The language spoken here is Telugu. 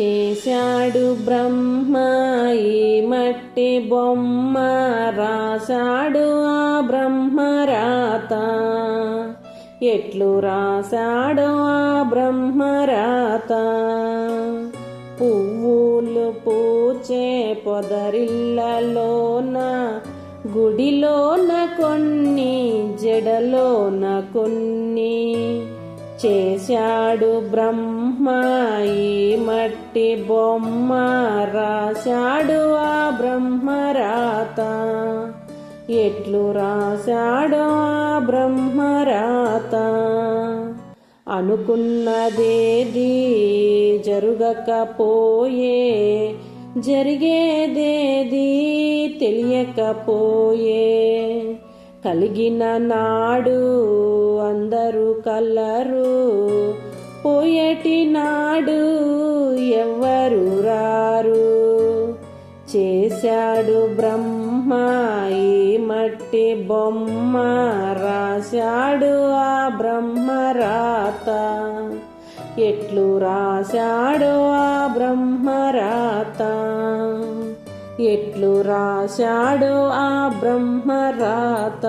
చేశాడు బ్రహ్మ ఈ మట్టి బొమ్మ రాశాడు ఆ బ్రహ్మ రాత ఎట్లు రాశాడు ఆ బ్రహ్మ రాత పువ్వులు పూచే పొదరిళ్ళలోన గుడిలోన కొన్ని జడలోన కొన్ని. చేశాడు బ్రహ్మ ఈ మట్టి బొమ్మ రాశాడు ఆ బ్రహ్మ రాత ఎట్లు రాశాడు ఆ బ్రహ్మ రాత అనుకున్నదేది జరుగకపోయే జరిగేదేది తెలియకపోయే. కలిగిన నాడు అందరూ కలరు. పోయటి నాడు ఎవ్వరు రారు. చేశాడు బ్రహ్మ ఈ మట్టి బొమ్మ రాశాడు ఆ బ్రహ్మ రాత. ఎట్లు రాశాడు ఆ బ్రహ్మ రాత. ఎట్లు రాశాడో ఆ బ్రహ్మరాత.